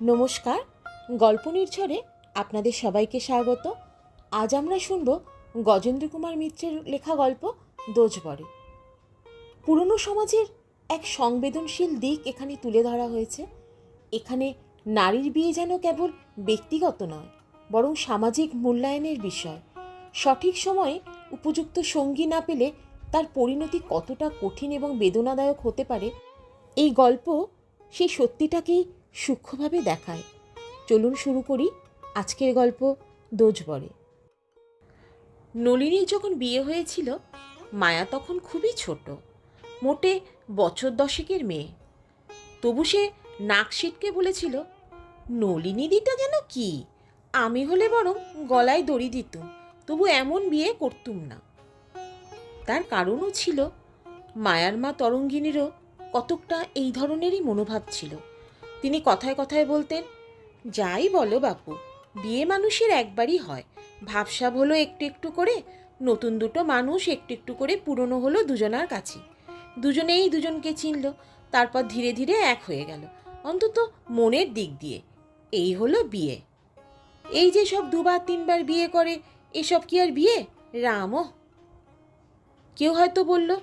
নমস্কার, গল্প নির্ঝরে আপনাদের সবাইকে স্বাগত। আজ আমরা শুনব গজেন্দ্র কুমার মিত্রের লেখা গল্প দোজবরে। পুরনো সমাজের এক সংবেদনশীল দিক এখানে তুলে ধরা হয়েছে। এখানে নারীর বিয়ে যেন কেবল ব্যক্তিগত নয়, বরং সামাজিক মূল্যায়নের বিষয়। সঠিক সময়ে উপযুক্ত সঙ্গী না পেলে তার পরিণতি কতটা কঠিন এবং বেদনাদায়ক হতে পারে, এই গল্প সেই সত্যিটাকেই সূক্ষ্মভাবে দেখায়। চলুন শুরু করি আজকের গল্প দোজবরে নলিনীর যখন বিয়ে হয়েছিল, মায়া তখন খুবই ছোট, মোটে বছর দশেকের মেয়ে। তবু সে নাক সিটকে বলেছিল, নলিনী দিটা যেন কি? আমি হলে বরং গলায় দড়ি দিতুম তবু এমন বিয়ে করতুম না। তার কারণও ছিল, মায়ার মা তরঙ্গিনীরও কতকটা এই ধরনেরই মনোভাব ছিল। তিনি কথায় কথায় বলতেন, যাই বলো বাপু, বিয়ে মানুষের একবারই হয়। ভাবসাব হলো একটু একটু করে, নতুন দুটো মানুষ একটু একটু করে পুরনো হলো দুজনার কাছে। দুজনেই দুজনকে চিনল, তারপর ধীরে ধীরে এক হয়ে গেল, অন্তত মনের দিক দিয়ে। এই হলো বিয়ে। এই যে সব দুবার তিনবার বিয়ে করে, এসব কি আর বিয়ে? রামও। কেউ হয়তো বলল,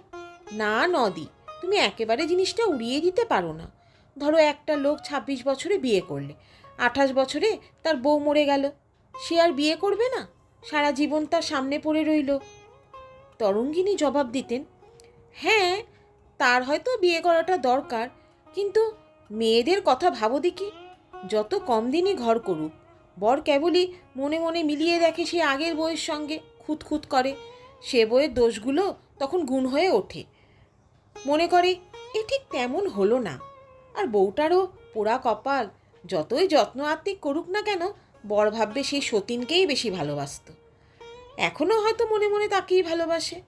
না নদি, তুমি একেবারে জিনিসটা উড়িয়ে দিতে পারো না। ধরো একটা লোক ছাব্বিশ বছরে বিয়ে করলে, আঠাশ বছরে তার বউ মরে গেল, সে আর বিয়ে করবে না, সারা জীবন তার সামনে পড়ে রইল। তরঙ্গিনী জবাব দিতেন হ্যাঁ তার হয়তো বিয়ে করাটা দরকার, কিন্তু মেয়েদের কথা ভাবো দেখি, যত কম দিনই ঘর করুক, বর কেবলই মনে মনে মিলিয়ে দেখে সে আগের বইয়ের সঙ্গে খুঁতখুত করে, সে বইয়ের দোষগুলো তখন গুণ হয়ে ওঠে। মনে করে, এ ঠিক তেমন হলো না। আর বউটারও পোড়া কপাল, যতই যত্ন আত্মিক করুক না কেন, বর ভাববে সেই সতীনকেই বেশি ভালোবাসত। এখনও হয়তো মনে মনে তাকেই ভালোবাসে।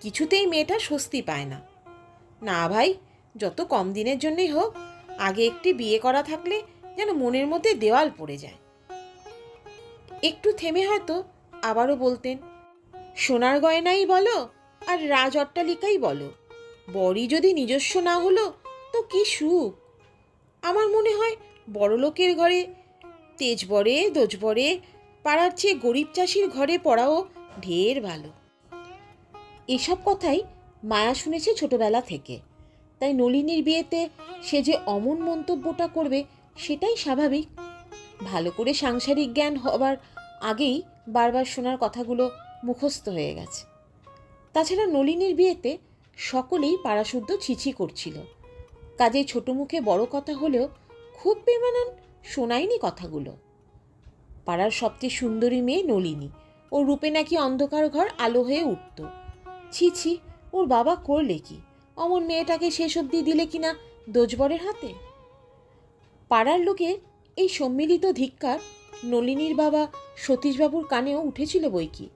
কিছুতেই মেয়েটা স্বস্তি পায় না। না ভাই, যত কম দিনের জন্যই হোক, আগে একটি বিয়ে করা থাকলে যেন মনের মধ্যে দেওয়াল পড়ে যায়। একটু থেমে হয়তো আবারও বলতেন, সোনার গয়নাই বলো আর রাজ অট্টালিকাই বলো, বরই যদি নিজস্ব না হলো তো কি সুখ? আমার মনে হয় বড়লোকের ঘরে তেজবরে দোজবরে পাড়ার চেয়ে গরিব চাষির ঘরে পড়াও ঢের ভালো। এসব কথাই মায়া শুনেছে ছোটবেলা থেকে। তাই নলিনীর বিয়েতে সে যে অমন মন্তব্যটা করবে সেটাই স্বাভাবিক। ভালো করে সাংসারিক জ্ঞান হবার আগেই বারবার শোনার কথাগুলো মুখস্থ হয়ে গেছে। তাছাড়া নলিনীর বিয়েতে সকলেই পাড়াশুদ্ধ ছিছি করছিল। কাজেই ছোট মুখে বড় কথা হলেও খুব বেমানান শোনায়নি কথাগুলো। পাড়ার সবচেয়ে সুন্দরী মেয়ে নলিনী। ওর রূপে নাকি অন্ধকার ঘর আলো হয়ে উঠত। ছি ছি, ওর বাবা করলে কি? অমন মেয়েটাকে শেষ অবধি দিলে কিনা দোজবরের হাতে? পাড়ার লোকের এই সম্মিলিত ধিক্কার নলিনীর বাবা সতীশবাবুর কানেও উঠেছিল বই কি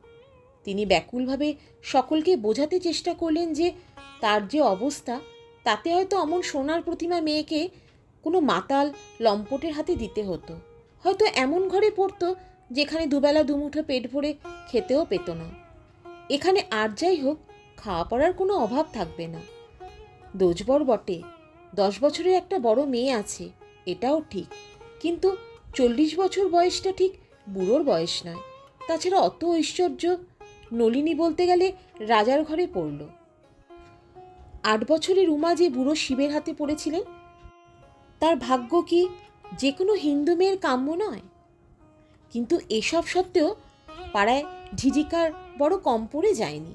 তিনি ব্যাকুলভাবে সকলকে বোঝাতে চেষ্টা করলেন যে তার যে অবস্থা তাতে হয়তো অমন সোনার প্রতিমা মেয়েকে কোনো মাতাল লম্পটের হাতে দিতে হতো। হয়তো এমন ঘরে পড়তো যেখানে দুবেলা দুমুঠো পেট ভরে খেতেও পেত না। এখানে আর যাই হোক, খাওয়া পড়ার কোনো অভাব থাকবে না। দোজবর বটে, দশ বছরের একটা বড় মেয়ে আছে, এটাও ঠিক। কিন্তু চল্লিশ বছর বয়সটা ঠিক বুড়োর বয়স নয়। তাছাড়া অত ঐশ্বর্য নলিনী বলতে গেলে রাজার ঘরে পড়ল। আট বছরের উমা যে বুড়ো শিবের হাতে পড়েছিলেন, তার ভাগ্য কি যে কোনো হিন্দু মেয়ের কাম্য নয়? কিন্তু এসব সত্ত্বেও পাড়ায় ঝিঝিকার বড় কম পড়ে যায়নি।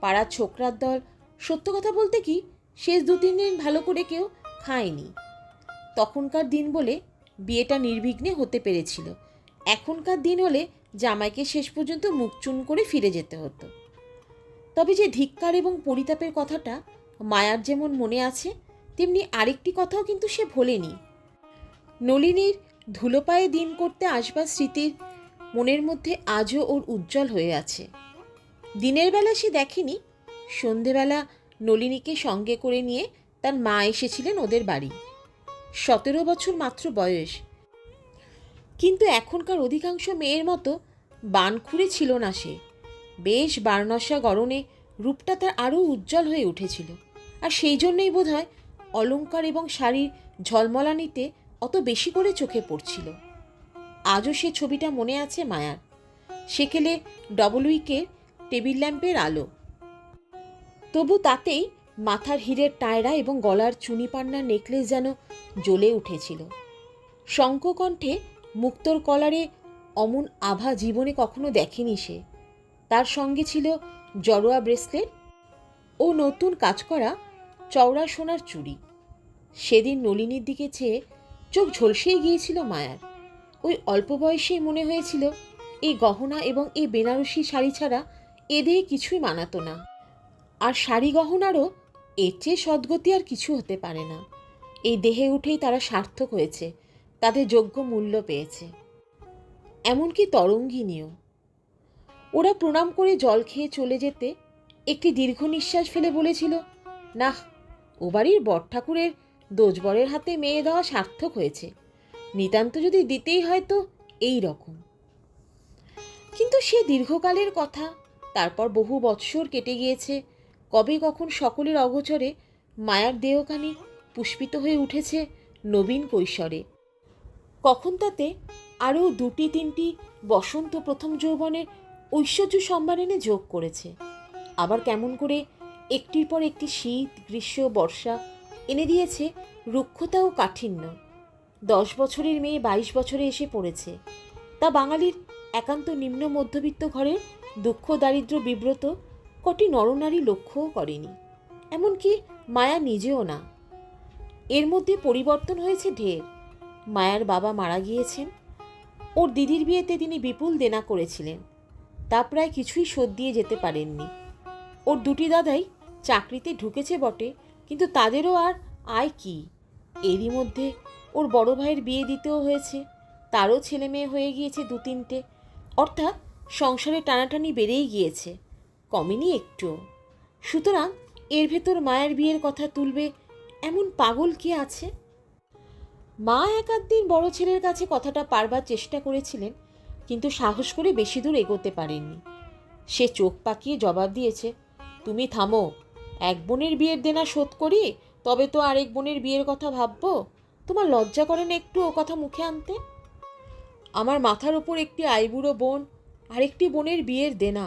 পাড়ার ছোকরার দল সত্য কথা বলতে কি শেষ দু তিন দিন ভালো করে কেউ খায়নি। তখনকার দিন বলে বিয়েটা নির্বিঘ্নে হতে পেরেছিল। এখনকার দিন হলে জামাইকে শেষ পর্যন্ত মুখ চুন করে ফিরে যেতে হতো। তবে যে ধিক্কার এবং পরিতাপের কথাটা মায়ার যেমন মনে আছে, তেমনি আরেকটি কথাও কিন্তু সে ভোলেনি। নলিনীর ধুলোপায়ে দিন করতে আসবার স্মৃতির মনের মধ্যে আজও ওর উজ্জ্বল হয়ে আছে। দিনের বেলা সে দেখেনি, সন্ধেবেলা নলিনীকে সঙ্গে করে নিয়ে তার মা এসেছিলেন ওদের বাড়ি। সতেরো বছর মাত্র বয়স। কিন্তু এখনকার অধিকাংশ মেয়ের মতো বানখুড়ে ছিল না সে। বেশ বারনসা গরণে রূপটা তার আরও উজ্জ্বল হয়ে উঠেছিল। আর সেই জন্যই বোধহয় অলঙ্কার এবং শাড়ির ঝলমলানিতে অত বেশি করে চোখে পড়ছিল। আজও সে ছবিটা মনে আছে মায়ার। সেকেলে ডবল টেবিল ল্যাম্পের আলো। তবু তাতেই মাথার হীরের টায়রা এবং গলার চুনি পান্নার নেকলেস যেন জ্বলে উঠেছিল। শঙ্ককণ্ঠে মুক্তোর কলারে অমন আভা জীবনে কখনো দেখেনি সে। তার সঙ্গে ছিল জড়োয়া ব্রেসলেট ও নতুন কাজ করা চওড়া সোনার চুড়ি। সেদিন নলিনীর দিকে চেয়ে চোখ ঝলসেই গিয়েছিল মায়ার। ওই অল্প বয়সেই মনে হয়েছিল, এই গহনা এবং এই বেনারসি শাড়ি ছাড়া এ দেহে কিছুই মানাতো না। আর শাড়ি গহনারও এর চেয়ে সদ্গতি আর কিছু হতে পারে না। এই দেহে উঠেই তারা সার্থক হয়েছে, তাদের যোগ্য মূল্য পেয়েছে। এমনকি তরঙ্গিনীও। ওরা প্রণাম করে জল খেয়ে চলে যেতে একটি দীর্ঘ নিঃশ্বাস ফেলে বলেছিল না ও বাড়ির বর ঠাকুরের দোজবরের হাতে মেয়ে দেওয়া সার্থক হয়েছে। নিতান্ত যদি দিতেই হয় তো এই রকম। কিন্তু সে দীর্ঘকালের কথা, তারপর বহু বৎসর কেটে গিয়েছে, কবে কখন সকলের অগোচরে মায়ার দেহখানি পুষ্পিত হয়ে উঠেছে নবীন কৈশোরে। কখন তাতে আরও দুটি তিনটি বসন্ত প্রথম যৌবনের ঐশ্বর্য সম্মান এনে যোগ করেছে। আবার কেমন করে একটির পর একটি শীত, গ্রীষ্ম, বর্ষা এনে দিয়েছে রুক্ষতা ও কাঠিন্য। দশ বছরের মেয়ে বাইশ বছরে এসে পড়েছে। তা বাঙালির একান্ত নিম্ন মধ্যবিত্ত ঘরে দুঃখ, দারিদ্র, বিব্রত কটি নরনারী লক্ষ্যও করেনি। এমনকি মায়া নিজেও না। এর মধ্যে পরিবর্তন হয়েছে ঢের। মায়ার বাবা মারা গিয়েছেন। ওর দিদির বিয়েতে তিনি বিপুল দেনা করেছিলেন। তা প্রায় কিছুই শোধ দিয়ে যেতে পারেননি। ওর দুটি দাদাই চাকরিতে ঢুকেছে বটে, কিন্তু তাদেরও আর আয় কি? এরই মধ্যে ওর বড় ভাইয়ের বিয়ে দিতেও হয়েছে, তারও ছেলে মেয়ে হয়ে গিয়েছে দু তিনটে। অর্থাৎ সংসারে টানাটানি বেড়েই গিয়েছে, কমেনি একটু। সুতরাং এর ভেতর মায়ের বিয়ের কথা তুলবে এমন পাগল কে আছে? মা এক দিন বড় ছেলের কাছে কথাটা পারবার চেষ্টা করেছিলেন, কিন্তু সাহস করে বেশি দূর এগোতে পারেননি। সে চোখ পাকিয়ে জবাব দিয়েছে, তুমি থামো এক বোনের বিয়ের দেনা শোধ করি, তবে তো আরেক বোনের বিয়ের কথা ভাববো। তোমার লজ্জা করে না একটু ও কথা মুখে আনতে? আমার মাথার ওপর একটি আইবুড়ো বোন, আরেকটি বোনের বিয়ের দেনা,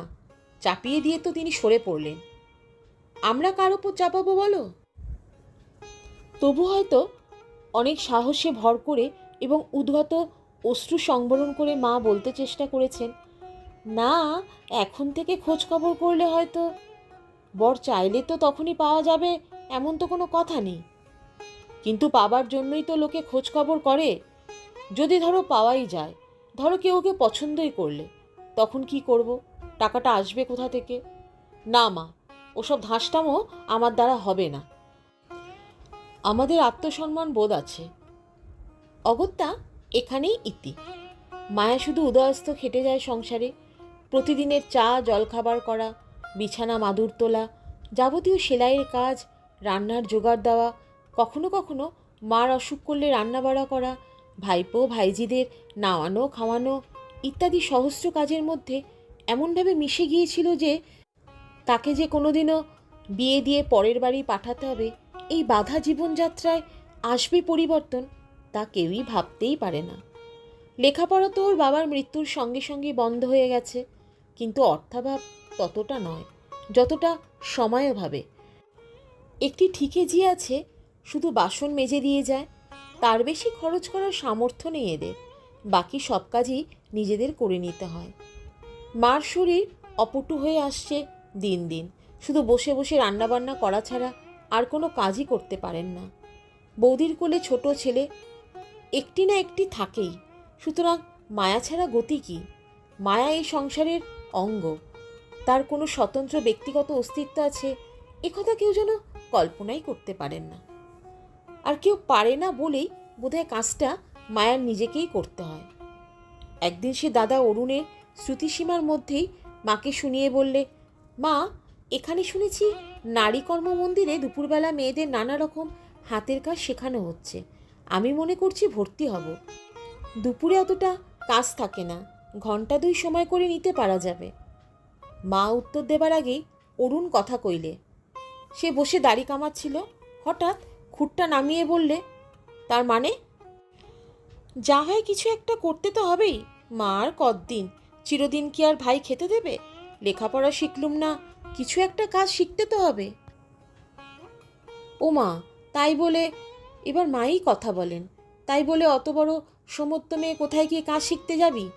চাপিয়ে দিয়ে তো তিনি সরে পড়লেন। আমরা কার ওপর চাপাবো বলো? তবু হয়তো অনেক সাহসে ভর করে এবং উদ্গত অশ্রু সংবরণ করে মা বলতে চেষ্টা করেছেন, না, এখন থেকে খোঁজ খবর করলে হয়তো বর চাইলে তো তখনই পাওয়া যাবে, এমন তো কোনো কথা নেই। কিন্তু পাবার জন্যই তো লোকে খোঁজ খবর করে। যদি ধরো পাওয়াই যায়, ধরো কেউ ওকে পছন্দই করলে, তখন কি করব? টাকাটা আসবে কোথা থেকে? না মা, ওসব ধাসটামও আমার দ্বারা হবে না। আমাদের আত্মসম্মান বোধ আছে। অগত্যা, এখানেই ইতি। মায়া শুধু উদয়স্ত খেটে যায় সংসারে। প্রতিদিনের চা, জলখাবার করা বিছানা মাদুর তোলা, যাবতীয় সেলাইয়ের কাজ, রান্নার জোগাড় দেওয়া, কখনো কখনো মার অসুখ করলে রান্না রান্নাবাড়া করা, ভাইপো, ভাইজিদের নাওয়ানো, খাওয়ানো ইত্যাদি সহস্র কাজের মধ্যে এমনভাবে মিশে গিয়েছিল যে তাকে যে কোনোদিনও বিয়ে দিয়ে পরের বাড়ি পাঠাতে হবে এই বাধা জীবনযাত্রায় আসবে পরিবর্তন তা কেউই ভাবতেই পারে না। লেখাপড়া তো ওর বাবার মৃত্যুর সঙ্গে সঙ্গে বন্ধ হয়ে গেছে, কিন্তু অর্থাভাব ততটা নয়, যতটা সময়ভাবে একটি ঠিকে জি আছে, শুধু বাসন মেজে দিয়ে যায়, তার বেশি খরচ করার সামর্থ্য নেই এদের। বাকি সব কাজই নিজেদের করে নিতে হয়। মার শরীর অপটু হয়ে আসছে দিন দিন। শুধু বসে বসে রান্নাবান্না করা ছাড়া আর কোনো কাজই করতে পারেন না। বৌদির কোলে ছোট ছেলে একটি না একটি থাকেই। সুতরাং মায়া ছাড়া গতি কি? মায়া এই সংসারের অঙ্গ। তার কোনো স্বতন্ত্র ব্যক্তিগত অস্তিত্ব আছে একথা কেউ যেন কল্পনাই করতে পারেন না। আর কেউ পারে না বলেই বোধহয় কাজটা মায়ার নিজেকেই করতে হয়। একদিন সে দাদা অরুণের শ্রুতিসীমার মধ্যেই মাকে শুনিয়ে বললে, মা, এখানে শুনেছি নারী কর্ম মন্দিরে দুপুরবেলা মেয়েদের নানা রকম হাতের কাজ শেখানো হচ্ছে। আমি মনে করছি ভর্তি হব। দুপুরে অতটা কাজ থাকে না। ঘণ্টা দুই সময় করে নিতে পারা যাবে। মা উত্তর দেবার আগেই অরুণ কথা কইলে। সে বসে দাড়ি কামাচ্ছিল, হঠাৎ খুঁটটা নামিয়ে বললে, তার মানে? যা হয় কিছু একটা করতে তো হবেই, মা আর কতদিন? চিরদিন কি আর ভাই খেতে দেবে? লেখাপড়া শিখলুম না, কিছু একটা কাজ শিখতে তো হবে। ও মা তাই বলে এবার মাই কথা বলেন। তাই বলে অত বড় সমর্থ মেয়ে কোথায় গিয়ে কাজ শিখতে যাবি?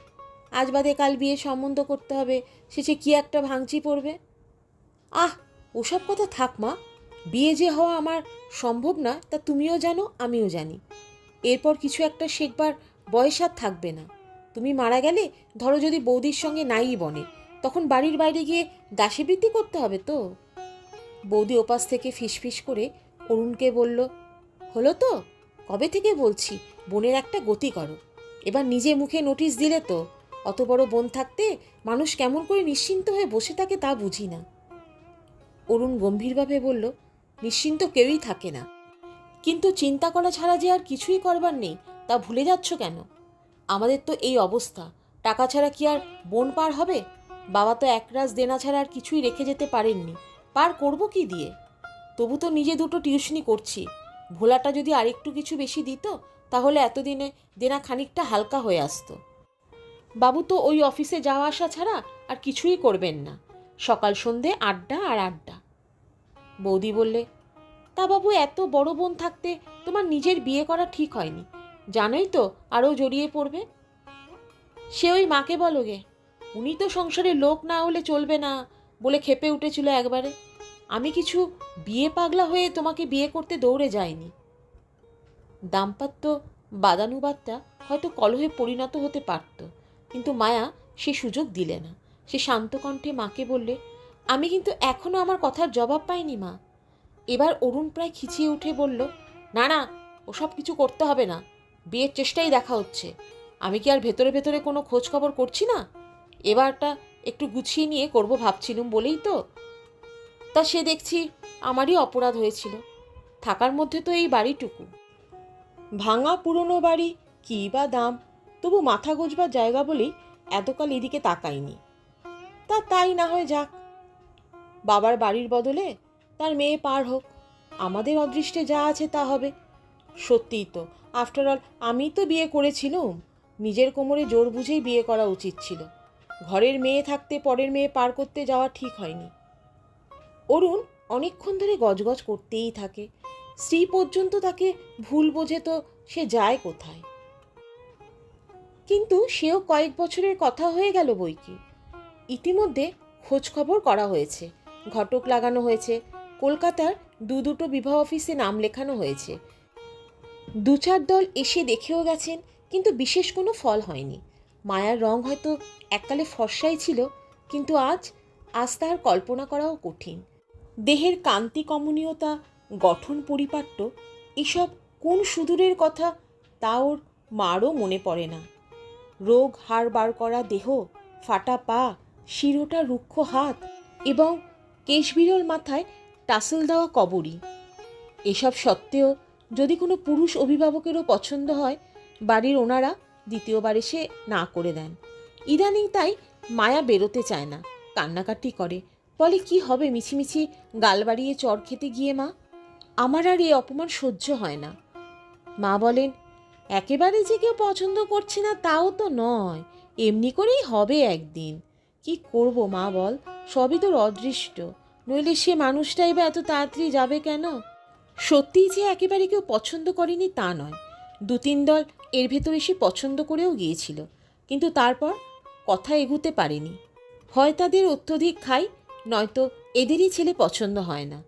আজ বাদে কাল বিয়ে সম্বন্ধ করতে হবে শেষে কি একটা ভাঙচি পড়বে? আহ, ওসব কথা থাক মা। বিয়ে যে হওয়া আমার সম্ভব না, তা তুমিও জানো, আমিও জানি। এরপর কিছু একটা শেখবার বয়স আর থাকবে না। তুমি মারা গেলে, ধরো যদি বৌদির সঙ্গে নাই বনে, তখন বাড়ির বাইরে গিয়ে দাসীবৃত্তি করতে হবে তো? বৌদি ওপাশ থেকে ফিসফিস করে অরুণকে বলল, হলো তো? কবে থেকে বলছি? বোনের একটা গতি করো। এবার নিজে মুখে নোটিশ দিলে তো? অত বড় বোন থাকতে মানুষ কেমন করে নিশ্চিন্ত হয়ে বসে থাকে তা বুঝি না। অরুণ গম্ভীরভাবে বলল, নিশ্চিন্ত কেউই থাকে না। কিন্তু চিন্তা করা ছাড়া যে আর কিছুই করবার নেই, তা ভুলে যাচ্ছ কেন? আমাদের তো এই অবস্থা। টাকা ছাড়া কি আর বোন পার হবে? বাবা তো একরাশ দেনা ছাড়া আর কিছুই রেখে যেতে পারেননি। পার করব কি দিয়ে? তবু তো নিজে দুটো টিউশনি করছি। ভোলাটা যদি আরেকটু কিছু বেশি দিত, তাহলে এতদিনে দেনা খানিকটা হালকা হয়ে আসতো। বাবু তো ওই অফিসে যাওয়া আসা ছাড়া আর কিছুই করবেন না। সকাল সন্ধে আড্ডা আর আড্ডা। বৌদি বললে, তা বাবু, এত বড় বোন থাকতে তোমার নিজের বিয়ে করা ঠিক হয়নি। জানোই তো আরও জড়িয়ে পড়বে। সে ওই মাকে বলো গে, উনি তো সংসারে লোক না হলে চলবে না বলে খেপে উঠেছিল একবারে। আমি কিছু বিয়ে পাগলা হয়ে তোমাকে বিয়ে করতে দৌড়ে যাইনি। দাম্পাত্য বাদানুবাদটা হয়তো কলহে পরিণত হতে পারত। কিন্তু মায়া সে সুযোগ দিলে না। সে শান্ত কণ্ঠে মাকে বললে, আমি কিন্তু এখনও আমার কথার জবাব পাইনি, মা। এবার অরুণ প্রায় খিচিয়ে উঠে বলল, না না, ওসব কিছু করতে হবে না। বিয়ের চেষ্টাই দেখা হচ্ছে। আমি কি আর ভেতরে ভেতরে কোনো খোঁজ খবর করছি না? এবারটা একটু গুছিয়ে নিয়ে করব ভাবছিলুম বলেই তো। তা সে দেখছি আমারই অপরাধ হয়েছিল। থাকার মধ্যে তো এই বাড়িটুকু। ভাঙা পুরনো বাড়ি কী বা দাম তবু মাথা গোজবার জায়গা বলেই এতকাল এদিকে তাকাইনি তা তাই না হয় যাক। বাবার বাড়ির বদলে তার মেয়ে পার হোক। আমাদের অদৃষ্টে যা আছে তা হবে। সত্যিই তো আফটার অল আমি তো বিয়ে করেছিলুম। নিজের কোমরে জোর বুঝেই বিয়ে করা উচিত ছিল। ঘরের মেয়ে থাকতে পরের মেয়ে পার করতে যাওয়া ঠিক হয়নি। অরুণ অনেকক্ষণ ধরে গজগজ করতেই থাকে। স্ত্রী পর্যন্ত তাকে ভুল বোঝে তো সে যায় কোথায়? কিন্তু সেও কয়েক বছরের কথা হয়ে গেল বই কি ইতিমধ্যে খোঁজ খবর করা হয়েছে, ঘটক লাগানো হয়েছে, কলকাতার দু দুটো বিবাহ অফিসে নাম লেখানো হয়েছে। দু চার দল এসে দেখেও গেছেন, কিন্তু বিশেষ কোনো ফল হয়নি। মায়ার রং হয়তো এককালে ফর্সাই ছিল, কিন্তু আজ আজ তার কল্পনা করাও কঠিন। দেহের কান্তি কমনীয়তা, গঠন পরিপাট্য, এসব কোন সুদূরের কথা, তা ওর মারও মনে পড়ে না। রোগ হাড় বার করা দেহ, ফাটা পা, শিরোটা রুক্ষ হাত এবং কেশবিরল মাথায় টাসেল দেওয়া কবরী। এসব সত্ত্বেও যদি কোনো পুরুষ অভিভাবকেরও পছন্দ হয়, বাড়ির ওনারা দ্বিতীয়বার এসে না করে দেন। ইদানিং তাই মায়া বেরোতে চায় না, কান্নাকাটি করে। বলে, কি হবে মিছিমিছি, গাল বাড়িয়ে চর খেতে গিয়ে মা? আমার আর এই অপমান সহ্য হয় না। মা বলেন একেবারে যে কেউ পছন্দ করছে না তাও তো নয়। এমনি করেই হবে একদিন। কি করব মা বল? সবই তোর অদৃষ্ট। নইলে সে মানুষটাই বা এত তাড়াতাড়ি যাবে কেন? সত্যিই যে একেবারে কেউ পছন্দ করেনি তা নয়। দু তিন দল এর ভেতর এসে পছন্দ করেও গিয়েছিল। কিন্তু তারপর কথা এগুতে পারেনি। হয় তাদের অত্যধিক খাই, নয়তো এদেরই ছেলে পছন্দ হয় না।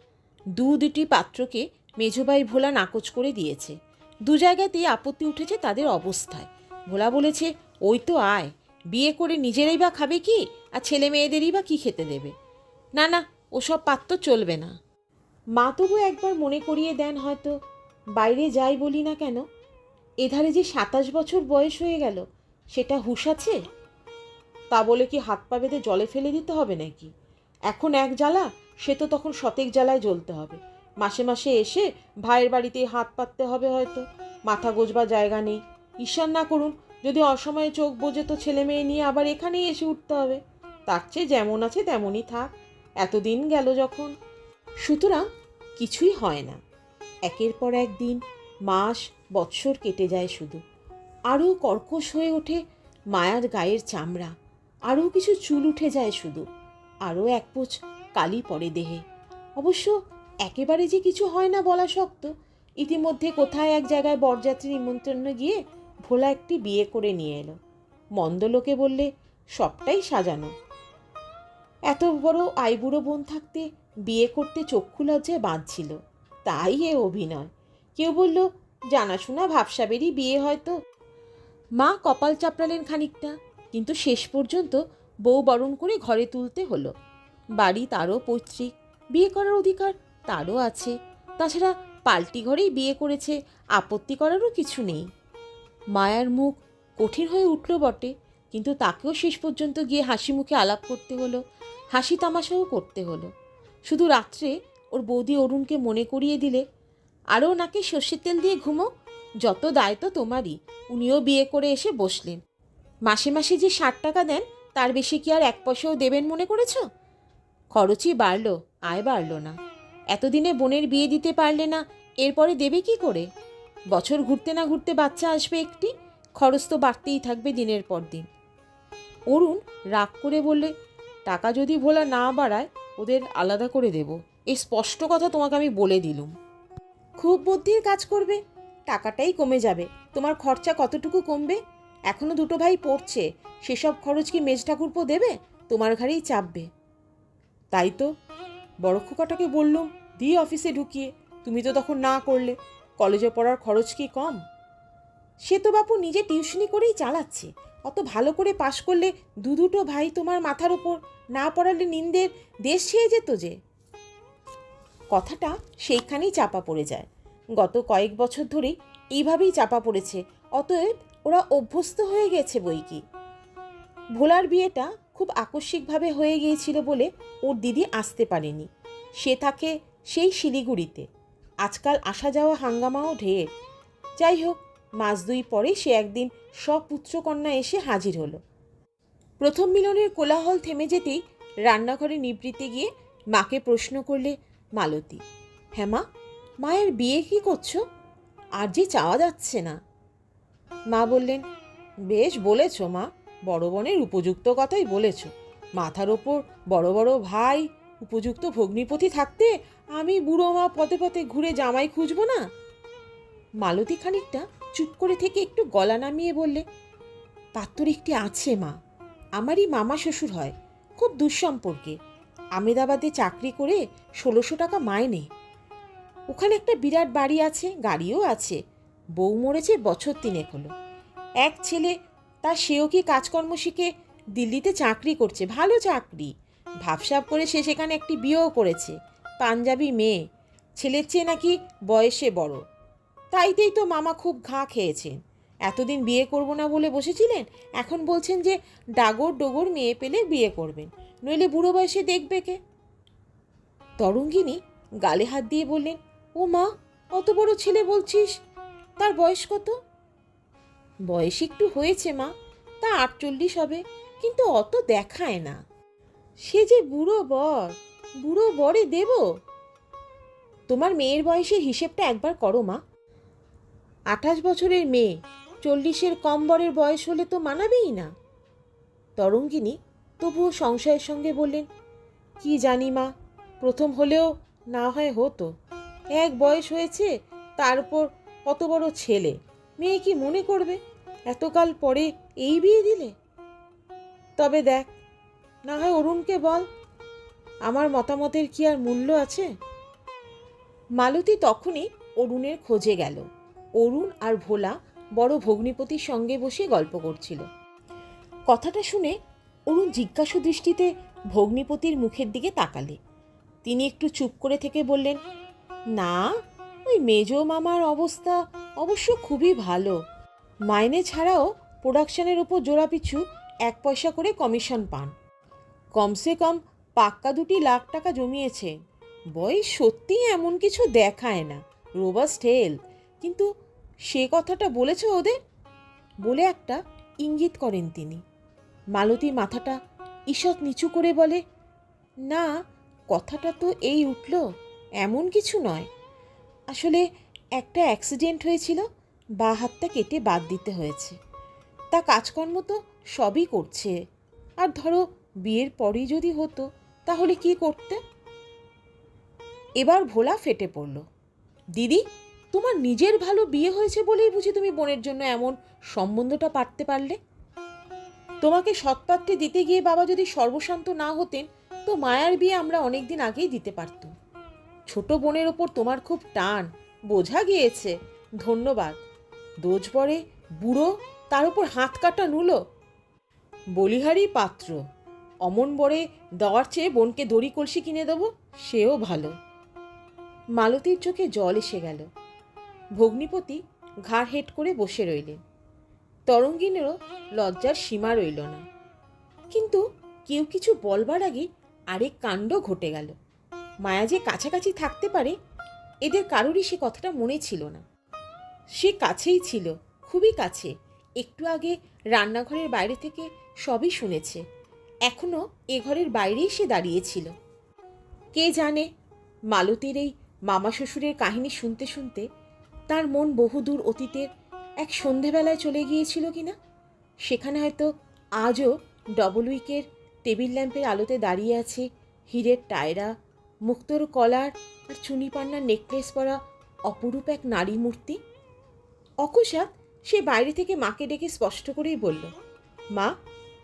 দু দুটি পাত্রকে মেজবাই ভোলা নাকচ করে দিয়েছে। দু জায়গাতেই আপত্তি উঠেছে তাদের অবস্থায়। ভোলা বলেছে, ওই তো আয়। বিয়ে করে নিজেরাই বা খাবে কি? আর ছেলে মেয়েদেরই বা কী খেতে দেবে? না না, ওসব পাত্র চলবে না। মা তবু একবার মনে করিয়ে দেন হয়তো, বাইরে যাই বলি না কেন? এধারে যে সাতাশ বছর বয়স হয়ে গেল, সেটা হুশ আছে? তা বলে কি হাত পা বেঁধে জলে ফেলে দিতে হবে নাকি? এখন এক জ্বালা, সে তো তখন শতেক জ্বালায় জ্বলতে হবে। মাসে মাসে এসে ভাইয়ের বাড়িতে হাত পাততে হবে হয়তো, মাথা গোজবার জায়গা নেই। ঈশ্বর না করুন, যদি অসময়ে চোখ বোঝে তো ছেলে মেয়ে নিয়ে আবার এখানেই এসে উঠতে হবে। তার চেয়ে যেমন আছে তেমনই থাক, এতদিন গেল যখন। সুতরাং কিছুই হয় না। একের পর এক দিন, মাস, বৎসর কেটে যায় শুধু। আরও কর্কশ হয়ে ওঠে মায়ার গায়ের চামড়া। আরও কিছু চুল উঠে যায় শুধু। আরও এক পোচ কালি পড়ে দেহে। অবশ্য একেবারে যে কিছু হয় না বলা শক্ত। ইতিমধ্যে কোথায় এক জায়গায় বরযাত্রী নিমন্ত্রণে গিয়ে ভোলা একটি বিয়ে করে নিয়ে এলো। মন্দ লোকে বললে, সবটাই সাজানো। এত বড় আইবুড়ো বোন থাকতে বিয়ে করতে চক্ষু লজ্জায় বাঁধছিল। তাই এ অভিনয়। কেউ বলল, জানাশোনা ভাবসাবেরই বিয়ে হয়তো। মা কপাল চাপড়ালেন খানিকটা, কিন্তু শেষ পর্যন্ত বউ বরণ করে ঘরে তুলতে হলো। বাড়ি তারও পৈতৃক। বিয়ে করার অধিকার তারও আছে। তাছাড়া পাল্টি ঘরেই বিয়ে করেছে, আপত্তি করারও কিছু নেই। মায়ার মুখ কঠিন হয়ে উঠল বটে, কিন্তু তাকেও শেষ পর্যন্ত গিয়ে হাসি মুখে আলাপ করতে হলো, হাসি তামাশাও করতে হলো। শুধু রাত্রে ওর বৌদি অরুণকে মনে করিয়ে দিলে আরও নাকি সর্ষের তেল দিয়ে ঘুমো? যত দায় তো তোমারই। উনিও বিয়ে করে এসে বসলেন। মাসে মাসে যে ষাট টাকা দেন, তার বেশি কি আর এক পয়সাও দেবেন মনে করেছ? খরচই বাড়লো, আয় বাড়লো না। এতদিনে বোনের বিয়ে দিতে পারলে না, এরপরে দেবে কি করে? বছর ঘুরতে না ঘুরতে বাচ্চা আসবে একটি, খরচ তো বাড়তেই থাকবে দিনের পর দিন। অরুণ রাগ করে বললে, টাকা যদি ভোলা না বাড়ায়, ওদের আলাদা করে দেব। এই স্পষ্ট কথা তোমাকে আমি বলে দিলুম। খুব বুদ্ধির কাজ করবে, টাকাটাই কমে যাবে। তোমার খরচা কতটুকু কমবে? এখনও দুটো ভাই পড়ছে, সেসব খরচ কি মেজ ঠাকুরপো দেবে? তোমার ঘাড়েই চাপবে। তাই তো। বড় খোকাটাকে বললুম দি অফিসে ঢুকিয়ে, তুমি তো তখন না করলে, কলেজে পড়ার খরচ কি কম? সে তো বাপু নিজে টিউশনি করেই চালাচ্ছে, অত ভালো করে পাশ করলে দু দুটো ভাই তোমার মাথার ওপর না পড়ালে নিন্দের দেশ ছেয়ে যেত যে? কথাটা সেইখানেই চাপা পড়ে যায়। গত কয়েক বছর ধরেই এইভাবেই চাপা পড়েছে, অতএব ওরা অভ্যস্ত হয়ে গেছে বই কি ভোলার বিয়েটা খুব আকস্মিকভাবে হয়ে গিয়েছিল বলে ওর দিদি আসতে পারেনি। সে থাকে সেই শিলিগুড়িতে। আজকাল আসা যাওয়া হাঙ্গামাও ঢের। যাই হোক, মাস দুই পরে সে একদিন সপুত্রকন্যা এসে হাজির হলো। প্রথম মিলনের কোলাহল থেমে যেতেই রান্নাঘরে নিবৃত্তে গিয়ে মাকে প্রশ্ন করলে, মালতী হ্যাঁ মায়ের বিয়ে কি করছ? আর যে চাওয়া যাচ্ছে না। মা বললেন, বেশ বলেছ মা বড় বোনের উপযুক্ত কথাই বলেছ। মাথার ওপর বড় বড় ভাই, উপযুক্ত ভগ্নিপতি থাকতে আমি বুড়ো মা পথে পথে ঘুরে জামাই খুঁজবো না? মালতী খানিকটা চুপ করে থেকে একটু গলা নামিয়ে বললে, পাত্তর একটি আছে মা। আমারই মামা শ্বশুর হয়, খুব দুঃসম্পর্কে। আমেদাবাদে চাকরি করে ষোলোশো টাকা মাইনে। ওখানে একটা বিরাট বাড়ি আছে, গাড়িও আছে। বউ মরেছে, বছর তিনেক হলো। এক ছেলে তার সেও কি কাজকর্ম শিখে দিল্লিতে চাকরি করছে? ভালো চাকরি। ভাবসাব করে সে সেখানে একটি বিয়েও করেছে। পাঞ্জাবি মেয়ে। ছেলের চেয়ে নাকি বয়সে বড়। তাইতেই তো মামা খুব ঘা খেয়েছেন। এতদিন বিয়ে করব না বলে বসেছিলেন? এখন বলছেন যে ডাগর ডোগর মেয়ে পেলে বিয়ে করবেন। নইলে বুড়ো বয়সে দেখবে কে? তরঙ্গিনী গালে হাত দিয়ে বললেন, ও মা, অত বড় ছেলে বলছিস? তার বয়স কত? বয়স একটু হয়েছে মা, তা আটচল্লিশ হবে, কিন্তু অত দেখায় না। সে যে বুড়ো বর, বুড়ো বরে দেব? তোমার মেয়ের বয়সের হিসেবটা একবার করো মা। আঠাশ বছরের মেয়ে, চল্লিশের কম বরের বয়স হলে তো মানাবেই না। তরঙ্গিনী তবুও সংশয়ের সঙ্গে বললেন, কি জানি মা, প্রথম হলেও না হয় হতো। এক বয়স হয়েছে, তার উপর কত বড় ছেলে মেয়ে কি মনে করবে? এতকাল পরে এই বিয়ে দিলে? তবে দেখ, না হয় অরুণকে বল, আমার মতামতের কি আর মূল্য আছে? মালতী তখনই অরুণের খোঁজে গেল। অরুণ আর ভোলা বড় ভগ্নিপতির সঙ্গে বসে গল্প করছিল। কথাটা শুনে অরুণ জিজ্ঞাসু দৃষ্টিতে ভগ্নিপতির মুখের দিকে তাকালে। তিনি একটু চুপ করে থেকে বললেন, না ওই মেজ মামার অবস্থা অবশ্য খুবই ভালো। মাইনে ছাড়াও প্রোডাকশনের উপর জোড়া পিছু এক পয়সা করে কমিশন পান। কমসে কম পাক্কা দুটি লাখ টাকা জমিয়েছে। বয়স সত্যিই এমন কিছু দেখায় না রোবাস্ট হেলথ কিন্তু সে কথাটা বলেছ ওদের? বলে একটা ইঙ্গিত করেন তিনি। মালতী মাথাটা ঈষৎ নিচু করে বলে, না, কথাটা তো এই উঠল, এমন কিছু নয়। আসলে একটা অ্যাক্সিডেন্ট হয়েছিল, বা হাতটা কেটে বাদ দিতে হয়েছে। তা কাজকর্ম তো সবই করছে। আর ধরো, বিয়ের পরেই যদি হতো, তাহলে কি করতে? এবার ভোলা ফেটে পড়ল। দিদি, তোমার নিজের ভালো বিয়ে হয়েছে বলেই বুঝি তুমি বোনের জন্য এমন সম্বন্ধটা পারতে পারলে? তোমাকে সৎপাত্রে দিতে গিয়ে বাবা যদি সর্বশান্ত না হতেন, তো মায়ার বিয়ে আমরা অনেক দিন আগেই দিতে পারতুম। ছোট বোনের ওপর তোমার খুব টান। বোঝা গিয়েছে। ধন্যবাদ। দোজ পরে বুড়ো, তার উপর হাত কাটা নুলো। বলিহারি পাত্র, অমন বরে দেওয়ার চেয়ে বোনকে দড়ি কলসি কিনে দেবো, সেও ভালো। মালতীর চোখে জল এসে গেল। ভগ্নিপতি ঘাড় হেট করে বসে রইলেন। তরঙ্গিনেরও লজ্জার সীমা রইল না। কিন্তু কেউ কিছু বলবার আগে আরেক কাণ্ড ঘটে গেল। মায়া যে কাছাকাছি থাকতে পারে, এদের কারোরই সে কথাটা মনে ছিল না। সে কাছেই ছিল, খুবই কাছে। একটু আগে রান্নাঘরের বাইরে থেকে সবই শুনেছে। এখনও এ ঘরের বাইরেই সে দাঁড়িয়েছিল কে জানে, মালতীর এই মামা শ্বশুরের কাহিনী শুনতে শুনতে তার মন বহুদূর অতীতের এক সন্ধেবেলায় চলে গিয়েছিল কিনা? সেখানে হয়তো আজও ডবল উইকের টেবিল ল্যাম্পের আলোতে দাঁড়িয়ে আছে হীরের টায়রা মুক্তোর কলার আর চুনিপান্নার নেকলেস পরা অপরূপ এক নারী মূর্তি? অকস্মাৎ সে বাইরে থেকে মাকে ডেকে স্পষ্ট করেই বলল, মা,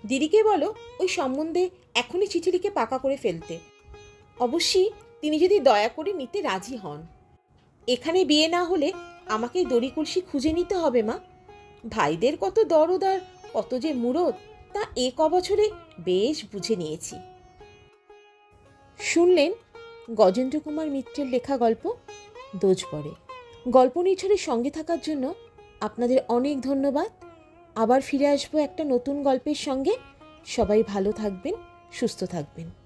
দিদিকে বলো, ওই সম্বন্ধে এখনই চিঠি লিখে পাকা করে ফেলতে। অবশ্যই তিনি যদি দয়া করে নিতে রাজি হন। এখানে বিয়ে না হলে আমাকে দড়ি কলসি খুঁজে নিতে হবে, মা। ভাইদের কত দরদ আর কত যে মুরদ, তা এ ক বছরে বেশ বুঝে নিয়েছি। শুনলেন গজেন্দ্র কুমার মিত্রের লেখা গল্প দোজ পড়ে। গল্প নিছড়ের সঙ্গে থাকার জন্য আপনাদের অনেক ধন্যবাদ। আবার ফিরে আসব একটা নতুন গল্পের সঙ্গে। সবাই ভালো থাকবেন, সুস্থ থাকবেন।